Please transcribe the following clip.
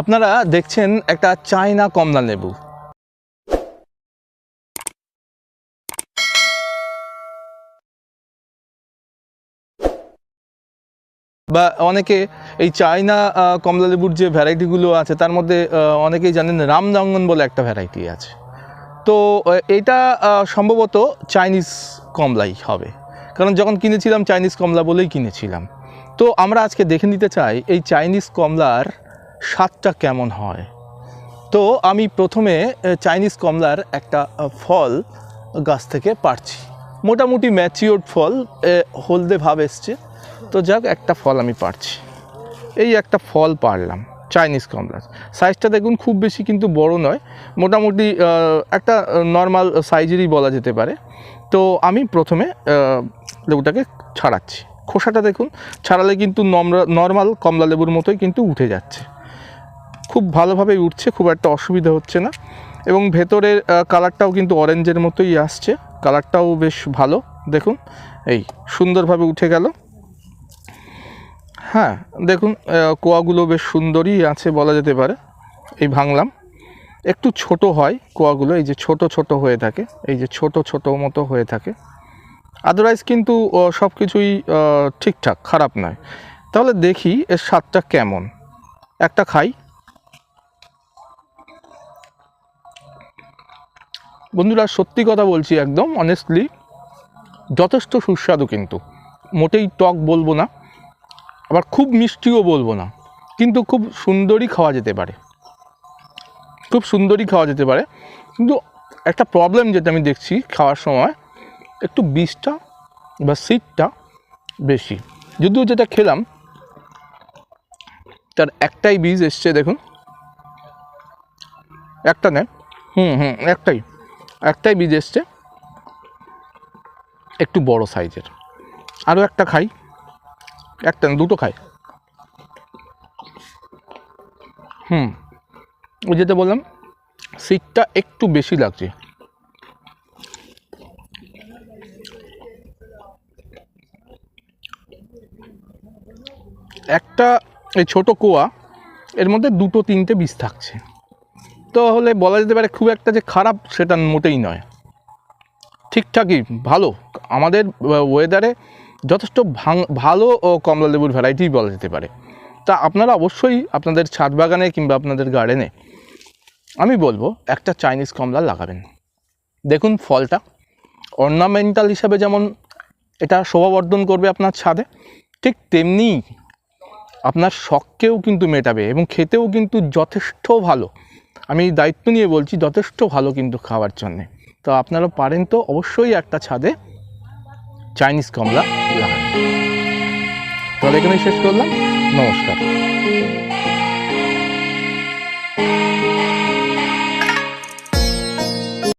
আপনারা দেখছেন একটা চায়না কমলা লেবু। বা অনেকে এই চায়না কমলা লেবুর যে ভ্যারাইটিগুলো আছে, তার মধ্যে অনেকেই জানেন রামজঙ্গন বলে একটা ভ্যারাইটি আছে। তো এটা সম্ভবত চাইনিজ কমলাই হবে। কারণ যখন কিনেছিলাম চাইনিজ কমলা বলেই কিনেছিলাম। তো আমরা আজকে দেখে নিতে চাই, এই চাইনিজ কমলার স্বাদটা কেমন হয়? তো আমি প্রথমে চাইনিজ কমলার একটা ফল গাছ থেকে পারছি। মোটামুটি ম্যাচিওর ফল হলদে ভাব এসছে। তো যাক, একটা ফল আমি পারছি। এই একটা ফল পারলাম, চাইনিজ কমলার। সাইজটা দেখুন খুব বেশি কিন্তু বড় নয়। মোটামুটি একটা নর্মাল সাইজেরই বলা যেতে পারে। তো আমি প্রথমে লেবুটাকে ছাড়াচ্ছি। খোসাটা দেখুন, ছাড়ালে কিন্তু নর্মাল কমলা লেবুর মতোই কিন্তু উঠে যাচ্ছে। খুব ভালোভাবেই উঠছে, খুব একটা অসুবিধা হচ্ছে না। এবং ভেতরের কালারটাও কিন্তু অরেঞ্জের মতোই আসছে। কালারটাও বেশ ভালো, দেখুন, এই সুন্দরভাবে উঠে গেল। হ্যাঁ দেখুন কোয়াগুলো বেশ সুন্দরই আছে বলা যেতে পারে, এই ভাঙলাম। একটু ছোট হয় কোয়াগুলো, এই যে ছোট ছোট হয়ে থাকে, এই যে ছোট ছোট মতো হয়ে থাকে। আদারওয়াইজ কিন্তু সব কিছুই ঠিকঠাক, খারাপ নয়। তাহলে দেখি এর স্বাদটা কেমন। একটা খাই। বন্ধুরা, সত্যি কথা বলছি একদম অনেস্টলি যথেষ্ট সুস্বাদু কিন্তু। মোটেই টক বলব না, আবার খুব মিষ্টিও বলব না, কিন্তু খুব সুন্দরই খাওয়া যেতে পারে। খুব সুন্দরই খাওয়া যেতে পারে। কিন্তু একটা প্রবলেম যেটা আমি দেখছি খাওয়ার সময় একটু বিষটা বা সিটটা বেশি। যদিও যেটা খেলাম, তার একটাই বীজ এসছে দেখুন। একটা নেই হুম হুম, একটাই। একটাই বীজ এসছে, একটু বড় সাইজের। আরও একটা খাই। একটা দুটো খাই। হুম, ওই যেটা বললাম সিটটা একটু বেশি লাগছে। একটা এই ছোটো কোয়া, এর মধ্যে দুটো, তিনটে বীজ থাকছে। তো হলে বলা যেতে পারে খুব একটা যে খারাপ সেটা মোটেই নয়। ঠিকঠাকই ভালো। আমাদের ওয়েদারে যথেষ্ট ভালো ও কমলা লেবুর ভ্যারাইটি বলা যেতে পারে। তা আপনারা অবশ্যই আপনাদের ছাদ বাগানে কিংবা আপনাদের গার্ডেনে আমি বলব একটা চাইনিজ কমলা লাগাবেন। দেখুন ফলটা। অর্নামেন্টাল হিসাবে যেমন এটা শোভাবর্ধন করবে আপনার ছাদে, ঠিক তেমনি আপনার শখকেও কিন্তু মেটাবে এবং খেতেও কিন্তু যথেষ্ট ভালো। আমি দায়িত্ব নিয়ে বলছি, যথেষ্ট ভালো কিন্তু খাওয়ার জন্যে। তো আপনারা পারেন তো অবশ্যই একটা ছাদে চাইনিজ কমলা তাহলে এখানে শেষ করলাম। নমস্কার।